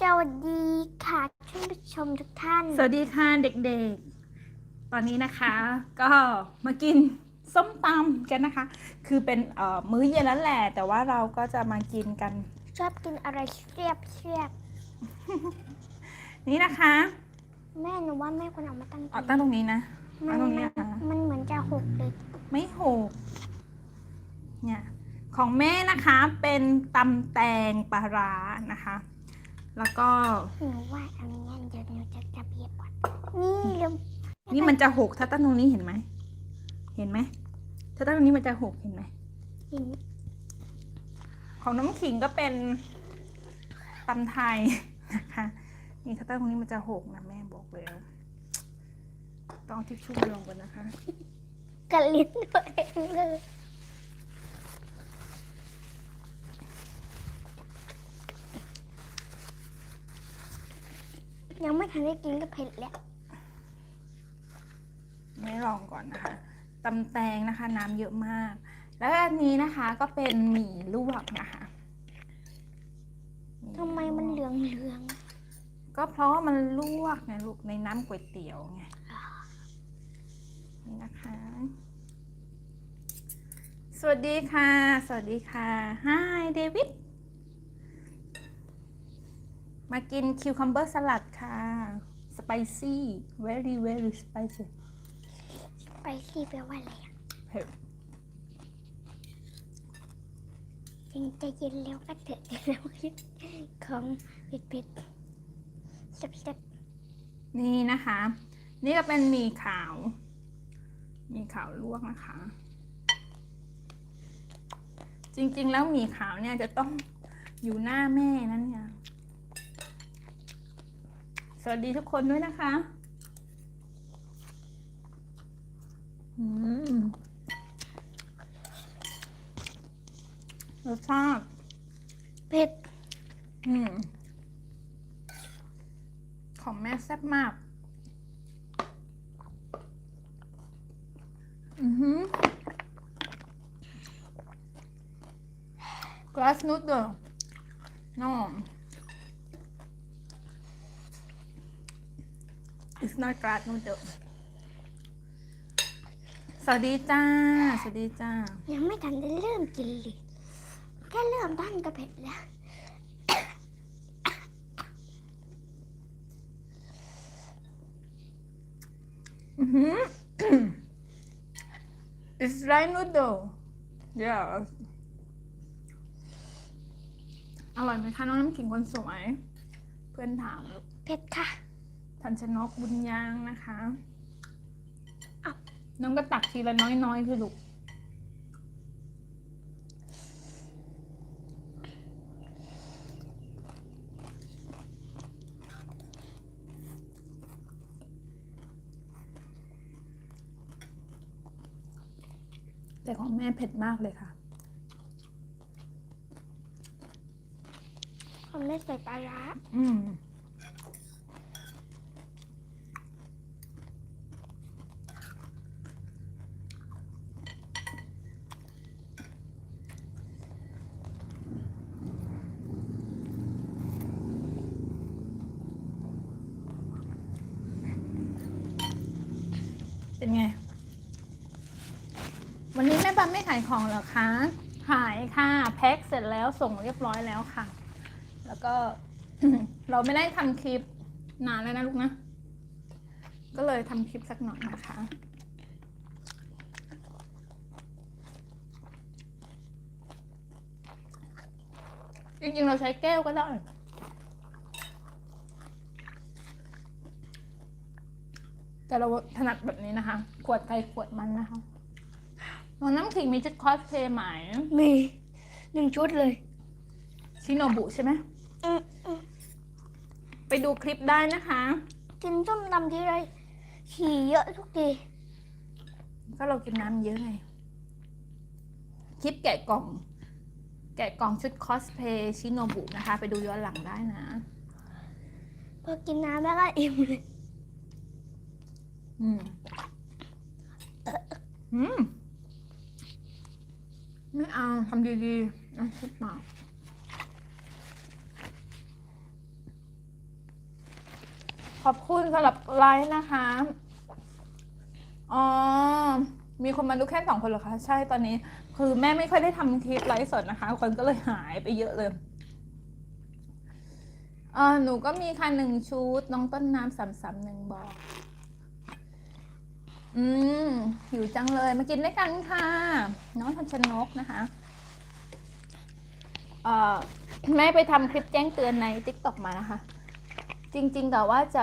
สวัสดีค่ะท่านผู้ชมทุกท่าน สวัสดีค่ะเด็กๆ ตอนนี้นะคะ ก็มากินส้มตำกันนะคะ คือเป็นเอ่อมื้อเย็นแล้วแหละ แต่ว่าเราก็จะมากินกัน ชอบกินอะไรเสียบเสียบนี่นะคะแม่หนูว่าแม่ควรเอามาตั้งเอาตั้งตรงนี้นะมัตั้งตรงนี้มันะคะมันเหมือนจะหกเลยไม่หกเนี่ยของแม่นะคะเป็นตำแตงปลาร้านะคะ แล้วก็หนูว่าอันนี้เดี๋ยวหนูจะจะเบียบก่อนนี่เร็วนี่มันจะหกถ้าตั้งตรงนี้เห็นไหมเห็นไหมถ้าตั้งตรงนี้มันจะหกเห็นไหมหินของน้ำขิงก็เป็นตำไทยนะคะนี่ถ้าตั้งตรงนี้มันจะหกนะแม่บอกเลยต้องเอาทิชชู่ลงก่อนนะคะกระลิ้นตัวเองเลย ยังไม่ทันได้กินก็เผ็ดแล้วไม่ลองก่อนนะคะตำแตงนะคะ น้ำเยอะมาก แล้วอันนี้นะคะก็เป็นหมี่ลวกนะคะทำไมมันเหลืองเหลืองก็เพราะว่ามันลวกไงลูกในน้ำก๋วยเตี๋ยวไงนี่นะคะ สวัสดีค่ะ สวัสดีค่ะ Hi เดวิด มากินคิวคัมเบอร์สลัดค่ะ สไปซี่ very very spicy ๆไปซี่แปลว่าอะไรอะเผ็ดจริงใจเย็นแล้วก็เถอะแล้วคิดของเผ็ดเผ็ดๆแซ่บนี่นะคะ นี่ก็เป็นหมี่ขาว หมี่ขาวลวกนะคะ จริงๆแล้วหมี่ขาวเนี่ยจะต้องอยู่หน้าแม่นั่นเนี่ยส วัสดีทุกคนด้วยนะคะอืมรสชาติๆเผ็ดอืม ของแม่แซ่บมาก อือหือ glass noodle no it's not glass noodle สวัสดีจ้า สวัสดีจ้า ยังไม่ทันได้เริ่มกินเลยแค่เริ่มต้นก็เผ็ดแล้วอือหือ it's rice noodle yeah อร่อยไหมคะน้องน้ำขิงคนสวย เพื่อนถามลูก เผ็ดค่ะ ทันชนกบุญยางนะคะอ้าวน้องก็ตักทีละน้อยๆคือลูกแต่ของแม่เผ็ดมากเลยค่ะผมไม่ใส่ปลาร้าอืม เป็นไง วันนี้แม่ปั๊มไม่ขายของเหรอคะ ขายค่ะ แพ็คเสร็จแล้วส่งเรียบร้อยแล้วค่ะ แล้วก็เราไม่ได้ทำคลิปนานแล้วนะลูกนะ ก็เลยทำคลิปสักหน่อยนะคะจริงๆ เราใช้แก้วก็ได้ แต่เราถนัดแบบนี้นะคะ ขวดไกลขวดมันนะคะน้องน้ำขิงมีชุดคอสเพลย์ไหมมีหนึ่งชุดเลยชิโนบุใช่ไหมอืมอืมไปดูคลิปได้นะคะ กินส้มตำทีไรฉี่เยอะทุกทีก็เรากินน้ำเยอะไง คลิปแกะกล่อง แกะกล่องชุดคอสเพย์ชิโนบุนะคะ ไปดูย้อนหลังได้นะ พอกินน้ำแล้วก็อิ่มเลย อืมอืมไม่เอาทำดีๆนะคิดมากขอบคุณสำหรับไลฟ์นะคะ อ๋อ มีคนมาดูแค่สองคนเหรอคะ ใช่ตอนนี้ คือแม่ไม่ค่อยได้ทำคลิปไลฟ์สดนะคะ คนก็เลยหายไปเยอะเลยเออหนูก็มีค่ะหนึ่งชุด น้องต้นน้ำสามสามหนึ่งบอก อืมหิวจังเลยมากินด้วยกันค่ะ น้องทันชนกนะคะเอ่อแม่ไปทำคลิปแจ้งเตือนใน t ิ k t o k มานะคะ จริงๆแต่ว่าจะ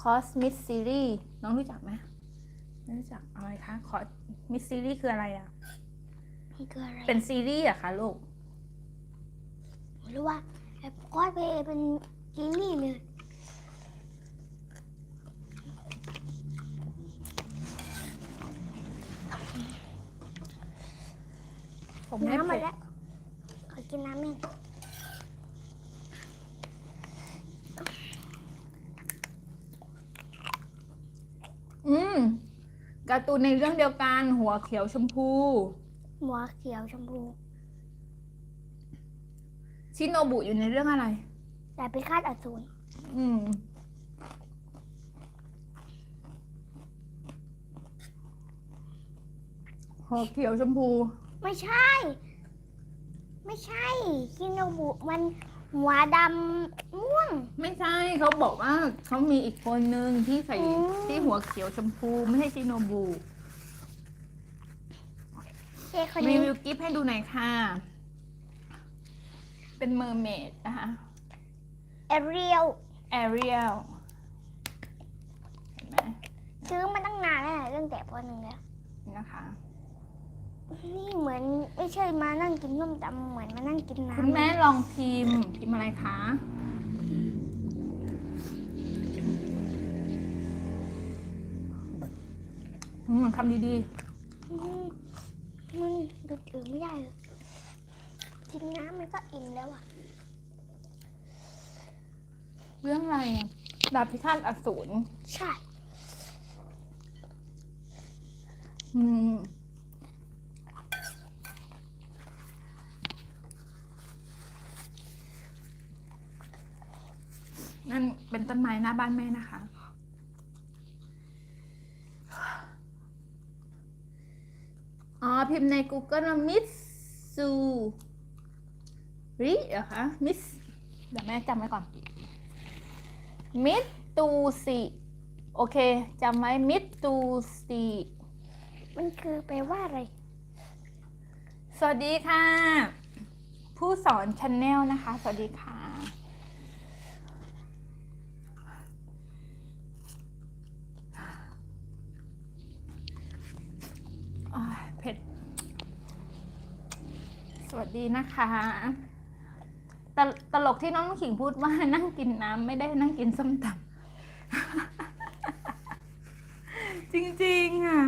คอสมิสซีรีส์น้องรู้จักไหมไม่รู้จักอะไรคะคอสมิสซีรีส์คืออะไรอะ่ะมันคืออะไรเป็นซีรีส์อะคะลูกหรือว่าไอ้คอสเพลย์เป็นซีรีส์เลย ผมไม่น้ำมาเผ็ดแล้ว ขอกินน้ำเองอืมการ์ตูนในเรื่องเดียวกัน หัวเขียวชมพู หัวเขียวชมพูชิโนบุอยู่ในเรื่องอะไร แต่พิฆาตอสูรอืม หัวเขียวชมพู ไม่ใช่ ไม่ใช่คิโนบุมันหัวดำม่วง ไม่ใช่เขาบอกว่าเขามีอีกคนนึงที่ใส่อืม ที่หัวเขียวชมพูไม่ใช่ชิโนบุเจ๊คนรีนี้วิวกิฟต์ให้ดูหน่อยค่ะ เป็นเมอร์เมดนะคะเอเรียลแอเรียลเห็นไหมซื้อมาตั้งนานแล้วนะเรื่องแต่ปหนึ่งแล้วนะคะ นี่เหมือนไม่ใช่มานั่งกินส้มตำเหมือนมานั่งกินน้ำคุณแม่ลองพิมพ์พิมพ์อะไรคะอืมคำดีอืมมันดูดอื่นไม่ได้เลยกินน้ำมันก็อิ่มแล้วอะๆ เรื่องอะไรอะดาบพิฆาตอสูร ใช่ อืม นั่น เป็นต้นไม้หน้าบ้านแม่นะคะ อ๋อ พิมพ์ใน Google ว่ามิสซูริเหรอคะ มิส เดี๋ยวแม่จำไว้ก่อน มิสตูสิโอเคจำไว้มิสตูสิมันคือแปลว่าอะไร สวัสดีค่ะ ผู้สอนช n แนลนะคะ สวัสดีค่ะ อ่าเผ็ด สวัสดีนะคะตลตลกที่น้องขิงพูดว่านั่งกินน้ำไม่ได้นั่งกินส้มตำจริงๆอะ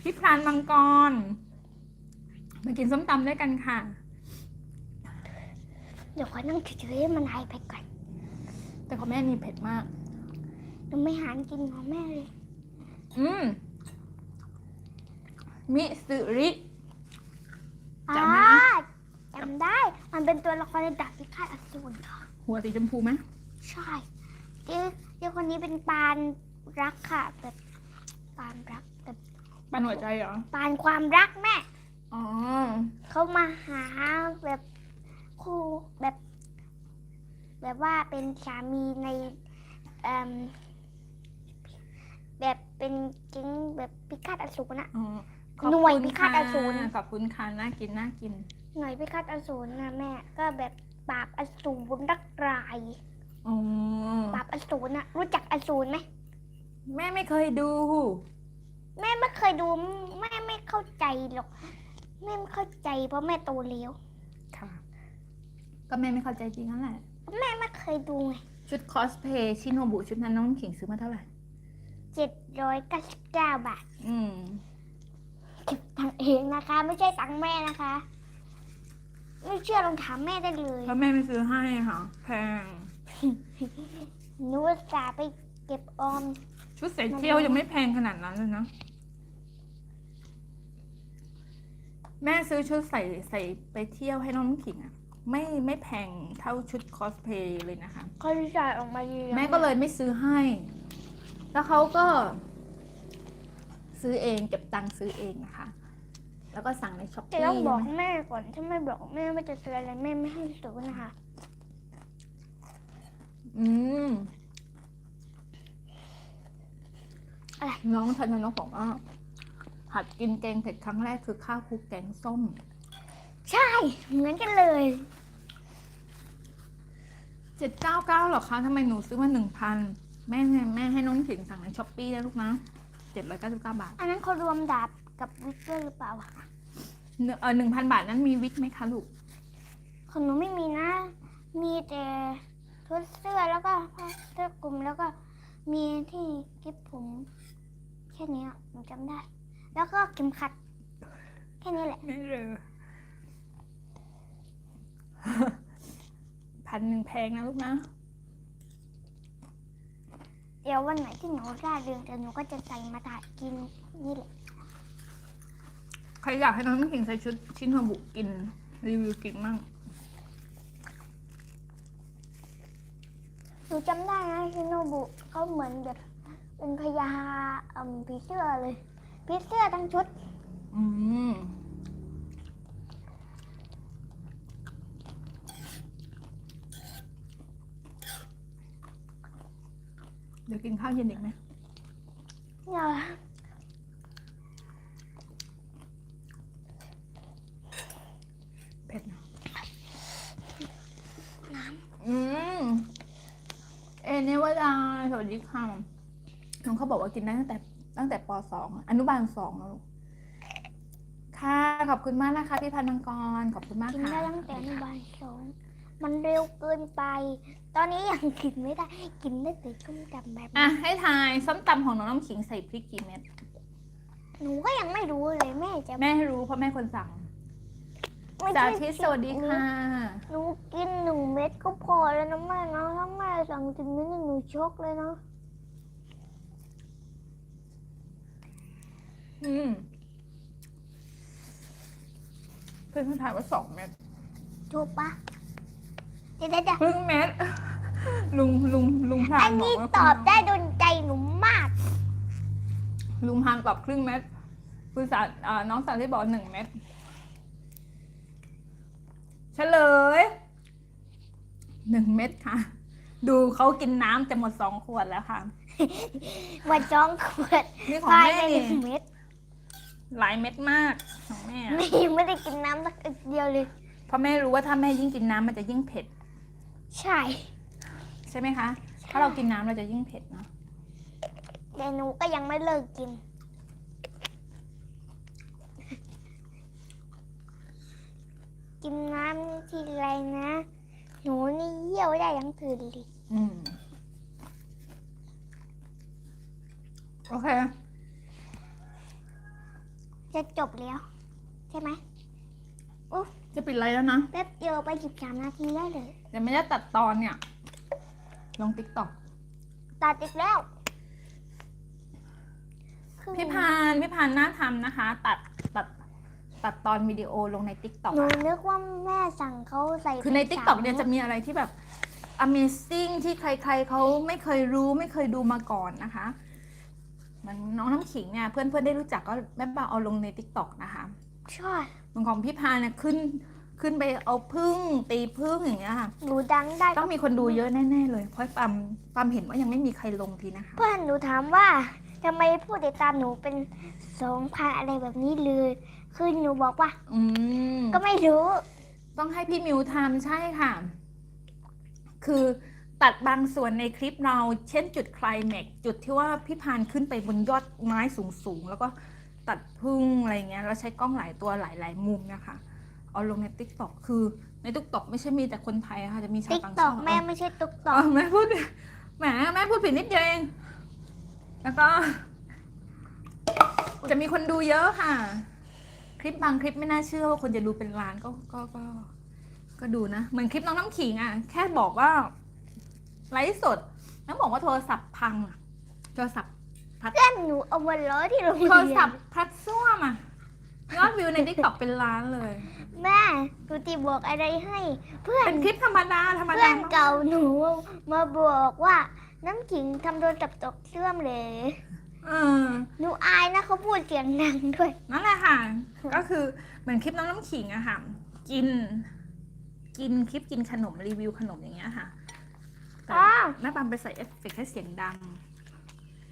พี่พรานมังกร มากินส้มตำด้วยกันค่ะ เดี๋ยวขอนั่งเฉยๆให้มันหายไปก่อนแต่ของแม่มีเผ็ดมากหนูไม่หารกินของแม่เลย อืมมิสึริ จำอ่าได้ไหมจำได้ มันเป็นตัวละครในดาบพิฆาตอสูรค่ะ หัวสีชมพูไหมใช่เจ๊เจ๊คนนี้เป็นปานรักค่ะแบบปานรักแบบปันหัวใจเหรอ ปานความรักแม่ อ๋อ เขามาหาแบบคู่แบบ แบบว่าเป็นสามีในเอิ่มแบบเป็นกิ้งแบบพิฆาตอสูรนะอ๋อ ขอบหน่วยคุณพิฆาตอสูร ค่ะขอบคุณค่ะน่ากินน่ากิน หน่วยพิฆาตอสูรนะแม่ ก็แบบปราบอสูรรักรายอ๋อ ปราบอสูรนะรู้จักอสูรไหมแม่ไม่เคยดู แม่ไม่เคยดูแม่ไม่เข้าใจหรอกแม่ไม่เข้าใจเพราะแม่โตแล้วค่ะ ก็แม่ไม่เข้าใจจริงนั่นแหละ แม่ไม่เคยดูไงชุดคอสเพย์ชิโนบุชุดนั้นน้องขิงซื้อมาเท่าไหร่ เจ็ดร้อยเก้าสิบเก้าบาท อืม เก็บตังค์เองนะคะ ไม่ใช่ตังค์แม่นะคะ ไม่เชื่อลองถามแม่ได้เลยเพราะแม่ไม่ซื้อให้ค่ะ แพง หนูอุตส่าห์ไปเก็บออม ชุดใส่เที่ยวยังไม่แพงขนาดนั้นเลยนะ แม่ซื้อชุดใส่ใส่ไปเที่ยวให้น้องน้ำขิงอะไม่ไม่แพงเท่าชุดคอสเพย์เลยนะคะเขาดีไซน์ออกมาดีแม่ก็เลยไม่ซื้อให้ แล้วเขาก็ ซื้อเองเก็บตังค์ซื้อเองนะคะ แล้วก็สั่งในช้อปแต่ปี้ต้องบอกแม่ก่อนถ้าไม่บอกแม่ว่าจะซื้ออะไรแม่ไม่ให้ซื้อนะคะ อืมอะไร น้องทันน้องบอกว่าหัดกินแกงเผ็ดครั้งแรกคือข้าวคลุกแกงส้ม ใช่เหมือนกันเลย เจ็ดเก้าเก้าหรอคะทำไมหนูซื้อมาหนึ่งพันแม่ให้แม่ให้น้องถิงสั่งในช้อปปี้นะลูกนะ เจ็ดร้อยเก้าสิบเก้าบาทอันนั้นเขารวมดาบกับวิกเกอร์หรือเปล่าอะเนเออหนึ่งพันบาทนั้นมีวิกไหมคะลูก ของหนูไม่มีนะ มีแต่ชุดเสื้อแล้วก็ผ้าเสื้อกลุ่มแล้วก็มีที่กิ๊บผมแค่นี้อะหนูจำได้ แล้วก็เข็มขัด แค่นี้แหละ ไม่เลยพันหนึ่งแพงนะลูกนะ เดี๋ยววันไหนที่หนูได้เรืองแต่หนูก็จะใส่มาถ่ายกินนี่แหละ ใครอยากให้น้องน้ำขิงใส่ชุดชินฮาบุกิน รีวิวกินมั่งหนูจำได้นะชิโนบุเขาเหมือนแบบเป็นพญาเอ่มผีเสื้อเลยผีเสื้อทั้งชุด อืม ดี๋ยวกินข้าวเย็นอีกไหมเนี่ยเผ็ดนะอืมเอเนวดาสวัสดีค่ะน้องเขาบอกว่ากินได้ตั้งแต่ตั้งแต่ปสองอนุบาลสองแล้วลูกค่ะ ขอบคุณมากนะคะพี่พันธ์มังกร ขอบคุณมากกินค่ะ ได้ตั้งแต่อนุบาลสอง มันเร็วเกินไป ตอนนี้ยังกินไม่ได้ กินได้แต่ต้มจำแบบอะนี้ให้ทายส้มตำของน้องน้ำขิงใส่พริกกี่เม็ด หนูก็ยังไม่รู้เลยแม่จะแม่ให้รู้เพราะแม่คนสั่งไม่สาใช่ธิตสวัสดีค่ะ หนูกินหนึ่งเม็ดก็พอแล้วนะแม่นะถ้าแม่สั่งถึงเม็ดนี่หนูชกเลยนะอืมเพื่อนๆถ่ายว่าสองเม็ดถูกปะ เดี๋ยวเดี๋ยวเดี๋ยวครึ่งเม็ดลุงลุงลุงพราอันนบอนี้กว่าตอบได้โดนใจหนูมาก ลุงพรานตอบครึ่งเม็ดคุณสาอ่าน้องสาวที่บอกหนึ่งเม็ดเฉลยหนึ่งเม็ดค่ะ ดูเขากินน้ำจะหมดสองขวดแล้วค่ะวันจ้องขวดนี่ของภายแม่ในหนี่นึ่งเม็ดหลายเม็ดมากของแม่อะ ไม่ไม่ได้กินน้ำสักอึกเดียวเลย เพราะแม่รู้ว่าถ้าแม่ยิ่งกินน้ำมันจะยิ่งเผ็ด ใช่ ใช่ไหมคะ ถ้าเรากินน้ำเราจะยิ่งเผ็ดเนาะแต่หนูก็ยังไม่เลิกกิน กินน้ำนี่ทีไรนะ หนูนี่เยี่ยวได้ยังตื่นเลยอืม โอเค จะจบแล้ว ใช่ไหม จะปิดไลน์แล้วนะแป๊บเดียวไปสิบสามนาทีได้เลย เดี๋ยวไม่ได้ตัดตอนเนี่ย ลงติ๊กต็อกตัดอีกแล้วครึ่งพี่พานพี่พานน่าทำนะคะ ตัดตัดตัดตอนวิดีโอลงในติ๊กต็อกหนูนึกว่าแม่สั่งเขาใส่คือในเป็ติ๊กต็อกสามเนี่ยจะมีอะไรที่แบบ amazing ที่ใครๆเขาไม่เคยรู้ไม่เคยดูมาก่อนนะคะเหมันน้องน้ำขิงเนี่ยเพื่อนๆได้รู้จักก็แม่บ้าเอาลงในติ๊กต็อกนะคะ ใช่ เหมือนของพี่พานเนี่ยขึ้นขึ้นไปเอาพึ่งตีพึ่งอย่างเงี้ยค่ะ หนูดังได้ต้องมีคนดูเยอะแน่ๆเลยเพราะปั๊มปั๊มเห็นว่ายังไม่มีใครลงทีนะคะเพื่อนหนูถามว่าทำไมผู้ติดตามหนูเป็นสองพันอะไรแบบนี้เลยคือหนูบอกว่า อืมก็ไม่รู้ ต้องให้พี่มิวทำใช่ค่ะ คือตัดบางส่วนในคลิปเรา เช่นจุดไคลแม็กซ์จุดที่ว่าพี่พานขึ้นไปบนยอดไม้สูงๆแล้วก็ ตัดพึ่งอะไรเงี้ยแล้วใช้กล้องหลายตัวหลาย ๆ มุมนะคะเอาลงในติ๊กต็อกคือในติ๊กต็อกไม่ใช่มีแต่คนไทยค่ะจะมีชาวติ๊กต่างตอชากติแม่ไม่ใช่ตุ๊กตอ๋ออกแม่พูดแหมแม่พูดผิดนิดเดียวเอง แล้วก็ จะมีคนดูเยอะค่ะ คลิปบางคลิปไม่น่าเชื่อว่าคนจะดูเป็นล้านก็ก็ก็ ก็ดูนะ เหมือนคลิปน้องน้ำขิงอะ แค่บอกว่าไลฟ์สดแล้วบอกว่าโทรศัพท์พังอะโทรศัพท์ เพื่อนหนูเอามาล้อที่โรงเรีโทรยศัพนท์พัดซ่วมอะยอดวิวใน t ิ k t o k เป็นล้านเลย แม่ดูตีบอกอะไรให้ เพื่อนเป็นคลิปธรรมดาธรรมเพื่ดาอนเก่าหนูมาบอกว่าน้ำขิงทำโดนจับตกเชื่อมเลยเออหนูอายนะเขาพูดเสียงดังด้วยนั่นแหละค่ะ ก็คือเหมือนคลิปน้องน้ำขิงอะค่ะ กิน กินคลิปกินขนมรีวิวขนมอย่างเงี้ยค่ะแต่อ้าวแม่ปามไปใส่เอฟเฟกต์ให้เสียงดัง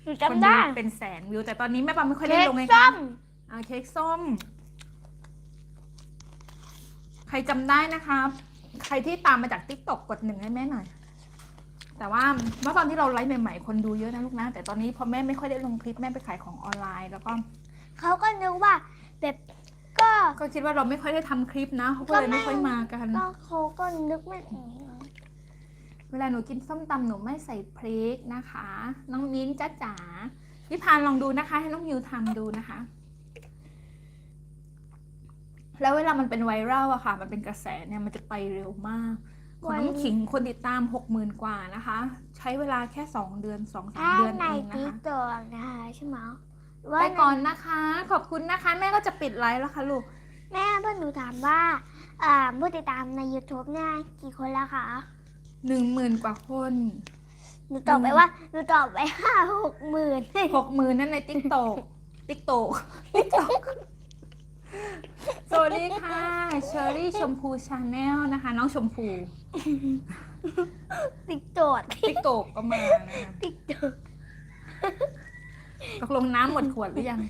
หนูคนจำได้เป็นแสนวิว แต่ตอนนี้แม่ปามไม่ค่อยได้เค้กลงไงส้คะมอ่าเค้กส้ม ใครจำได้นะครับใครที่ตามมาจากติ๊กต็อกกดหนึ่งให้แม่หน่อย แต่ว่าเมื่อตอนที่เราไลฟ์ใหม่ๆ คนดูเยอะนะลูกนะ แต่ตอนนี้พอแม่ไม่ค่อยได้ลงคลิปแม่ไปขายของออนไลน์แล้วก็ เขาก็นึกว่าแบบก็ก็คิดว่าเราไม่ค่อยได้ทำคลิปนะเขาก็เลยไม่ค่อยมากัน ก็เขาก็นึกไม่ออก เวลาหนูกินส้มตำหนูไม่ใส่พริกนะคะ น้องมิ้นจ้าจ๋าพี่พานลองดูนะคะ ให้น้องมิวทำดูนะคะ แล้วเวลามันเป็นไวรัลอะค่ะ มันเป็นกระแสเนี่ยมันจะไปเร็วมากของน้ำขิงคนติดตามหกหมื่นกว่านะคะ ใช้เวลาแค่สองเดือนสองสามถ้าเดือนในเองนะติ๊กคะต็อกนะคะใช่ไหมว่าไปก่อนนะคะ ขอบคุณนะคะ แม่ก็จะปิดไลฟ์แล้วค่ะลูก แม่เพื่อนหนูถามว่าอ่าผู้ติดตามใน YouTube เนี่ยกี่คนแล้วคะ หนึ่งหมื่นกว่าคนหนูตอบไปว่าหนูตอบไปห้าหกหมื่นหกหมื่นนั่นในติ๊กโตกติ๊กโตกติ๊กโตกสวัสดีค่ะเชอรี่ชมพูชาแนลนะคะ น้องชมพูติ๊กต็อกติ๊กโตกก็มานะคะติ๊กต็อกตกลงน้ำหมดขวดหรือยัง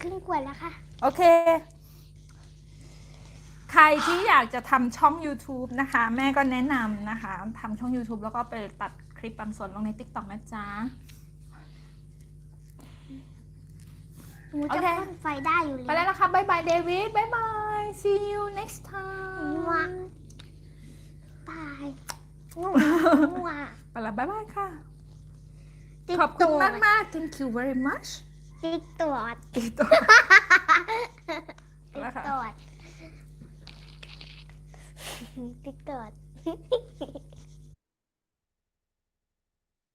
ครึ่งขวดแล้วค่ะ โอเค ใครที่อยากจะทำช่อง YouTube นะคะ แม่ก็แนะนำนะคะทำช่อง YouTube แล้วก็ไปตัดคลิปบางส่วนลงใน TikTok นะจ๊ะ หนูโอจะเค พ่นไฟได้อยู่ไปแล้วนะคะบายบายเดวิดบายบาย see you next งัว time ตายงัวงัวไปแล้วบายบายค่ะติ๊กขอบคุณต็มากมาก thank you very much ติ๊กต็อก ติ๊กโตกติ๊แล้กวค่ะต็อก ติ๊กต็อก